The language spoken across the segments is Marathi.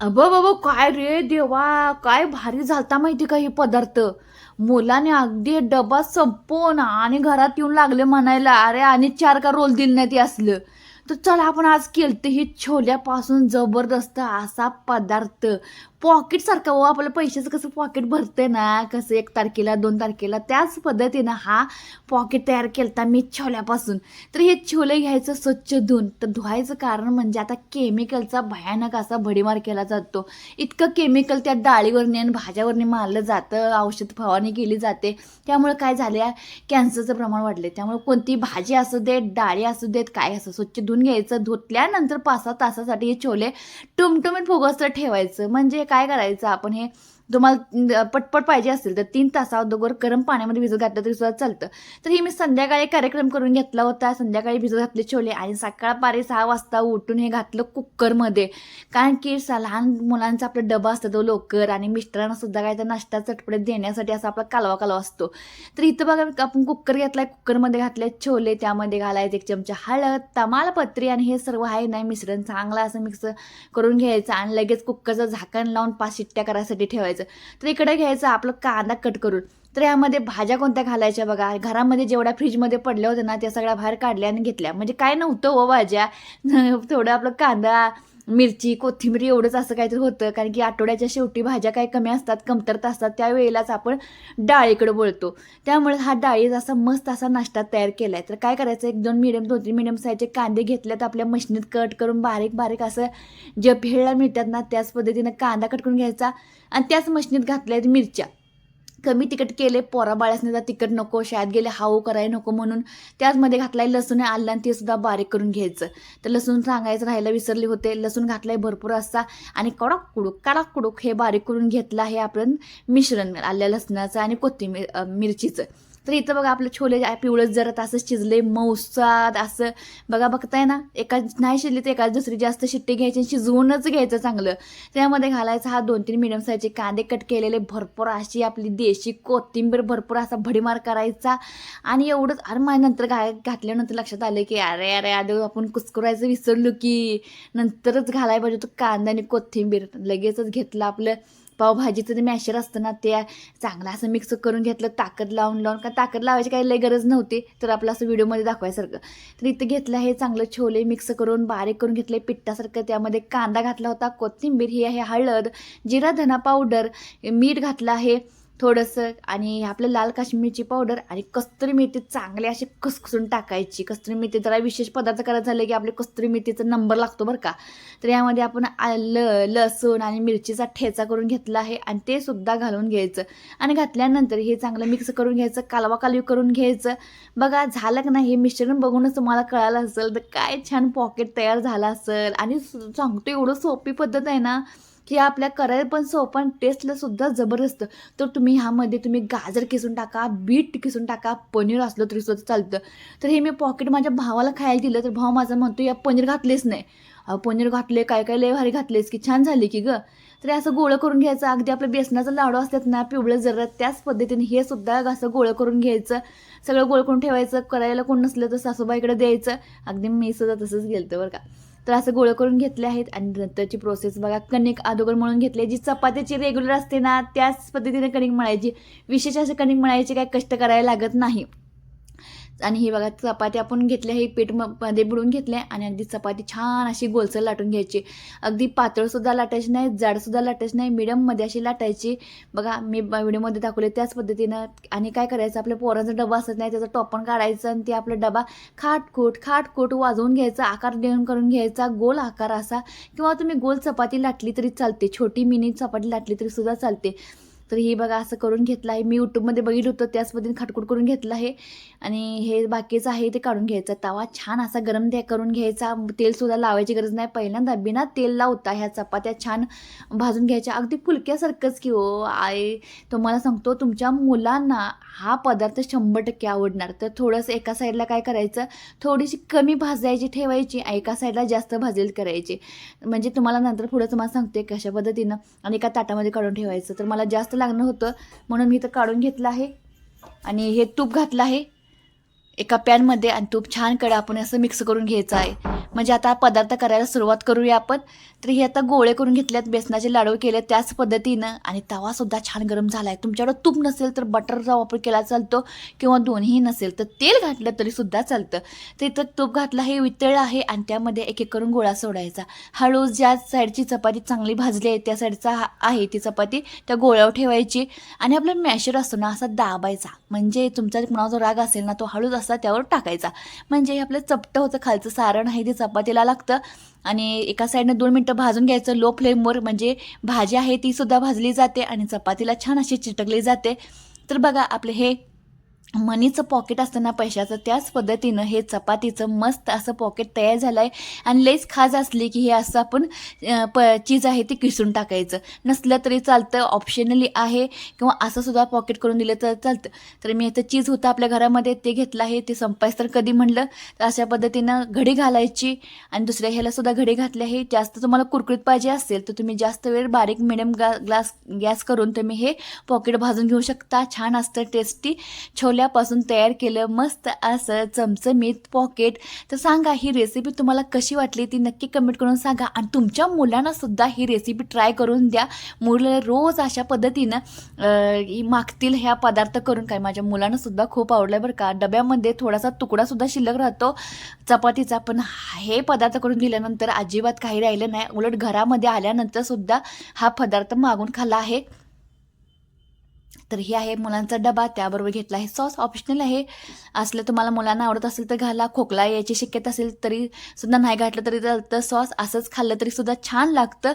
अब बाबा काय रे देवा काय भारी झालता माहिती का हे पदार्थ? मुलाने अगदी डबा संपवून आणि घरात येऊन लागले म्हणायला अरे आणि चार का रोल दिल नाही ते असलं? तर चला आपण आज केलं हे छोल्यापासून जबरदस्त असा पदार्थ. पॉकेट सारखा हो आपलं पैशाचं कसं पॉकेट भरते ना? कसं एक तारखेला दोन तारखेला त्याच पद्धतीनं हा पॉकेट तयार केलता मी छोल्यापासून. तर हे छोले घ्यायचं स्वच्छ धुवून. तर धुवायचं कारण म्हणजे आता केमिकलचा भयानक असा भडीमार केला जातो. इतकं केमिकल त्या डाळीवरने आणि भाज्यावरनी मारलं जातं औषध फवारणी केली जाते. त्यामुळे काय झाले कॅन्सरचं प्रमाण वाढले त्यामुळे कोणती भाजी असू देत डाळी असू देत काय असं स्वच्छ धुवून घ्यायचं धुतल्यानंतर पाच सहा तासासाठी हे छोले टुमटुमीत फुगस्तर ठेवायचं. म्हणजे काय करायचं आपण हे तुम्हाला पटपट पाहिजे असेल तर तीन तासा अगोदर गरम पाण्यामध्ये भिजत घातलं तरी सुद्धा चालतं. तर हे मी संध्याकाळी कार्यक्रम करून घेतला होता. संध्याकाळी भिजत घातले छोले आणि सकाळपारी सहा वाजता उठून हे घातलं कुकरमध्ये. कारण की स- लहान मुलांचा आपला डबा असतो तो लवकर आणि मिस्टरांना सुद्धा काय तर नाश्ता चटपटीत देण्यासाठी असा आपला कालवा कालवा असतो. तर इथं बघा आपण कुकर घेतलाय कुकरमध्ये घातले छोले त्यामध्ये घालायचे एक चमचा हळद तमालपत्री आणि हे सर्व आहे नाही मिश्रण. चांगलं असं मिक्स करून घ्यायचं आणि लगेच कुकरचं झाकण लावून पाच शिट्ट्या करायसाठी ठेवायचं. तर इकडे घ्यायचं आपलं कांदा कट करून. तर यामध्ये भाज्या कोणत्या घालायच्या बघा? घरामध्ये जेवढ्या फ्रीजमध्ये पडल्या होत्या ना त्या सगळ्या बाहेर काढल्या आणि घेतल्या. म्हणजे काय नव्हतं हो भाज्या? थोडं आपलं कांदा मिरची कोथिंबीर एवढंच असं काहीतरी होतं. कारण की आठवड्याच्या शेवटी भाज्या काही कमी असतात कमतरता असतात त्यावेळेलाच आपण डाळीकडे बोलतो. त्यामुळे हा डाळी असा मस्त असा नाश्ता तयार केला आहे तर काय करायचं? एक दोन मिडियम दोन तीन मिडियम साईजचे कांदे घेतल्यात आपल्या मशीनीत कट करून बारीक बारीक असं जे भेळला मिळतात ना त्याच पद्धतीनं कांदा कट करून घ्यायचा. आणि त्याच मशीनीत घातल्या आहेत मिरच्या. कमी तिखट केले पोरा बाळ्यासने जर तिखट नको शाळेत गेले हाऊ कराय नको म्हणून त्याचमध्ये घातलाय लसूण आहे आलं आणि ते सुद्धा बारीक करून घ्यायचं. तर लसूण सांगायचं राहायला विसरले होते. लसूण घातलाय भरपूर असा आणि कडक कुडूक कडक कुडूक हे बारीक करून घेतलं हे आपण मिश्रण आल्या लसणाचं आणि कोथिंबीर मिरचीचं. तर इथं बघा आपलं छोले आहे पिवळं जरत असं शिजले मौसाद असं बघा बघताय ना? एका नाही शिजली तर एका दुसरी जास्त शिट्टी घ्यायची आणि शिजवूनच घ्यायचं चांगलं. त्यामध्ये घालायचा हा दोन तीन मिडियम साईजचे कांदे कट केलेले भरपूर अशी आपली देशी कोथिंबीर भरपूर असा भडीमार करायचा. आणि एवढंच अरे माझ्या नंतर घा घातल्यानंतर लक्षात आलं की अरे अरे आधी आपण कुसकुरायचं विसरलो की नंतरच घालायला पाहिजे तो कांदा आणि कोथिंबीर. लगेचच घेतलं आपलं. पावभाजीचं जे मॅशर असतं ना ते चांगलं असं मिक्स करून घेतलं ताकद लावून लावून. का ताकद लावायची काही लई गरज नव्हती तर आपलं असं व्हिडिओमध्ये दाखवायसारखं. तर इथं घेतलं हे चांगलं छोले मिक्स करून बारीक करून घेतले पिठासारखं. त्यामध्ये कांदा घातला होता कोथिंबीर ही आहे हळद जिरा धना पावडर मीठ घातलं आहे. थोडंसं आणि आपलं लाल काश्मीरची पावडर आणि कस्तुरी मेथी चांगले असे कसकसून टाकायची. कस्तुरी मेथी जरा विशेष पदार्थ करायचं झालं की आपल्या कस्तुरी मेथीचा नंबर लागतो बरं का. तर यामध्ये आपण आलं लसूण आणि मिरचीचा ठेचा करून घेतला आहे आणि ते सुद्धा घालून घ्यायचं. आणि घातल्यानंतर हे चांगलं मिक्स करून घ्यायचं कालवा कालवी करून घ्यायचं. बघा झालं का नाही हे मिश्रण बघूनच तुम्हाला कळालं असेल तर काय छान पॉकेट तयार झालं असेल. आणि सांगतो एवढं सोपी पद्धत आहे ना. की आपल्या करायला पण सोपं टेस्टला सुद्धा जबरदस्त. तर तुम्ही ह्यामध्ये तुम्ही गाजर किसून टाका बीट किसून टाका पनीर असलं तरी सुद्धा चालतं. तर हे मी पॉकेट माझ्या भावाला खायला दिलं तर भाव माझा म्हणतो या पनीर घातलेच नाही. पनीर घातले काय काय लय भारी घातलेस की छान झाले की ग. तर असं गोळं करून घ्यायचं अगदी आपलं बेसनाचं लाडू असतात ना पिवळं जरा त्याच पद्धतीने हे सुद्धा असं गोळं करून घ्यायचं. सगळं गोळ करून ठेवायचं करायला कोण नसलं तर सासूबाईकडे द्यायचं. अगदी मी सुद्धा तसंच गेलं बरं का. तर असं गोळं करून घेतले आहेत आणि नंतरची प्रोसेस बघा कणिक अगोदर मळून घेतली जी चपात्याची रेग्युलर असते ना त्याच पद्धतीने कणिक मळायची. विशेष असं कणिक मळायचे काय कष्ट करायला लागत नाही. आणि ही बघा चपाती आपण घेतल्या हे पीठमध्ये बुडून घेतले आणि अगदी चपाती छान अशी गोलसर लाटून घ्यायची. अगदी पातळसुद्धा लाटायची नाही जाडसुद्धा लाटायची नाही मिडियममध्ये अशी लाटायची. बघा मी व्हिडिओमध्ये दाखवले त्याच पद्धतीनं. आणि काय करायचं आपल्या पोरांचा डबा असत नाही त्याचा टॉपण काढायचं आणि ते आपला डबा खाटकूट खाटकूट वाजवून घ्यायचा आकार देऊन करून घ्यायचा गोल आकार असा. किंवा तुम्ही गोल चपाती लाटली तरी चालते छोटी मिनी चपाती लाटली तरी सुद्धा चालते. तर ही बघा असं करून घेतलं आहे. मी यूट्यूबमध्ये बघितलं होतं त्याच पद्धतीने खाटकूट करून घेतलं आहे. आणि हे बाकीचं आहे ते काढून घ्यायचं. तवा छान असा गरम द्या करून घ्यायचा. तेलसुद्धा लावायची गरज नाही. पहिल्यांदा बिना तेल लावता ह्या चपात्या छान भाजून घ्यायच्या. अगदी फुलक्यासारखंच की हो आय तुम्हाला सांगतो तुमच्या मुलांना हा पदार्थ शंभर टक्के आवडणार. तर थोडंसं एका साईडला काय करायचं? थोडीशी कमी भाजायची ठेवायची एका साईडला जास्त भाजेल करायची. म्हणजे तुम्हाला नंतर पुढं तुम्हाला सांगते कशा पद्धतीनं आणि एका ताटामध्ये काढून ठेवायचं. तर मला जास्त लागणं होतं. म्हणून मी इथं काढून घेतलं आहे. आणि हे तूप घातलं आहे. एका पॅनमध्ये आणि तूप छान कडा आपण असं मिक्स करून घ्यायचं आहे. म्हणजे आता पदार्थ करायला सुरुवात करूया आपण. तर हे आता गोळे करून घेतल्यात बेसनाचे लाडू केले त्याच पद्धतीनं आणि तवासुद्धा छान गरम झाला आहे तुमच्याकडं तूप नसेल तर बटरचा वापर केला चालतो किंवा दोन्ही नसेल तर तेल घातलं तरीसुद्धा चालतं. तर इथं तूप घातलं हे वितळ आहे आणि त्यामध्ये एक एक करून गोळा सोडायचा. हळू ज्या साईडची चपाती चांगली भाजली आहे त्या साईडचा आहे ती चपाती त्या गोळ्यावर ठेवायची आणि आपला मॅशर असतो ना असा दाबायचा. म्हणजे तुमचा कुणाचा जो राग असेल ना तो हळूच असा त्यावर टाकायचा. म्हणजे हे आपलं चपटं होतं खालचं सारण आहे ते चपातीला लागतं. आणि एका साईडनं दोन मिनटं भाजून घ्यायचं लो फ्लेमवर म्हणजे भाजी आहे ती सुद्धा भाजली जाते आणि चपातीला छान अशी चिटकली जाते. तर बघा आपले हे मनीचं पॉकेट असतं ना पैशाचं त्याच पद्धतीनं हे चपातीचं मस्त असं पॉकेट तयार झालं आहे आणि लईच खाज असली की हे असं आपण प चीज आहे ते किसून टाकायचं. नसलं तरी चालतं ऑप्शनली आहे. किंवा असं सुद्धा पॉकेट करून दिलं तर चालतं. तर मी इथं चीज होतं आपल्या घरामध्ये ते घेतलं आहे ते संपायचं तर कधी म्हणलं तर अशा पद्धतीनं घडी घालायची. आणि दुसऱ्या ह्याला सुद्धा घडी घातली आहे. जास्त तुम्हाला कुरकुरीत पाहिजे असेल तर तुम्ही जास्त वेळ बारीक मिडियम गा ग्लास गॅस करून तुम्ही हे पॉकेट भाजून घेऊ शकता. छान असतं टेस्टी छोल्यापासून तयार केलं मस्त असं चमचमीत पॉकेट तर सांगा ही रेसिपी तुम्हाला कशी वाटली ती नक्की कमेंट करून सांगा. आणि तुमच्या मुलांना सुद्धा ही रेसिपी ट्राय करून द्या. मुलं रोज अशा पद्धतीनं ही मागतील ह्या पदार्थ करून. काय माझ्या मुलांना सुद्धा खूप आवडलं बरं का. डब्यामध्ये थोडासा तुकडा सुद्धा शिल्लक राहतो. चपातीचा पण हे पदार्थ करून दिल्यानंतर अजिबात काही राहिलं नाही. उलट घरामध्ये आल्यानंतर सुद्धा हा पदार्थ मागून खाल्ला आहे. तर हे आहे मुलांचा डबा त्याबरोबर घेतला आहे सॉस. ऑप्शनल आहे. असलं तुम्हाला मुलांना आवडत असेल तर घाला. खोकला याची शक्यता असेल तरी सुद्धा नाही घातलं तरी चालतं. सॉस असंच खाल्लं तरी सुद्धा छान लागतं.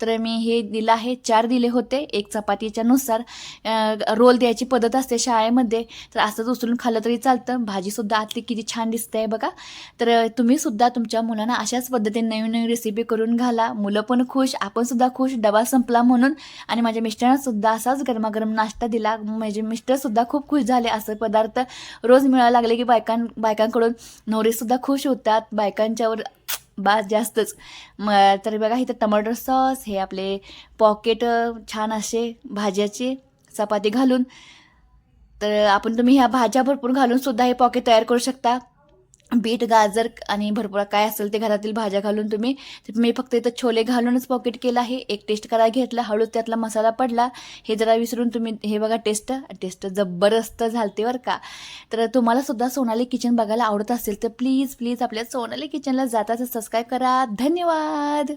तर मी हे दिलं आहे चार दिले होते. एक चपातीच्या नुसार रोल द्यायची पद्धत असते शाळेमध्ये. तर असंच उचलून खाल्लं तरी चालतं. भाजीसुद्धा आतली किती छान दिसते आहे बघा. तर तुम्हीसुद्धा तुम्ही सुद्धा तुमच्या मुलांना अशाच पद्धतीने नवीन नवीन रेसिपी करून घाला. मुलं पण खुश आपणसुद्धा खुश. डबा संपला म्हणून. आणि माझ्या मिस्टरांनासुद्धा असाच गरमागरम नाश्ता दिला. माझे मिस्टरसुद्धा खूप खुश झाले. असं पदार्थ रोज मिळायला लागले की बायकां बायकांकडून नवरेसुद्धा खुश होतात. बायकांच्यावर बास जास्तच. म तर बघा इथं टमाटर सॉस हे आपले पॉकेट छान असे भाज्याचे चपाती घालून. तर आपण तुम्ही ह्या भाज्या भरपूर घालून सुद्धा हे पॉकेट तयार करू शकता. बीट गाजर आणि भरपूर काय असेल ते घरातील भाज्या घालून तुम्ही मी फक्त इथं छोले घालूनच पॉकेट केलं आहे. एक टेस्ट करायला घेतला हळूच त्यातला मसाला पडला. हे जरा विसरून तुम्ही हे बघा टेस्ट टेस्ट जबरदस्त झालते बरं का. तर तुम्हाला सुद्धा सोनाली किचन बघायला आवडत असेल तर प्लीज प्लीज आपल्या सोनाली किचनला जाताच सबस्क्राईब करा. धन्यवाद!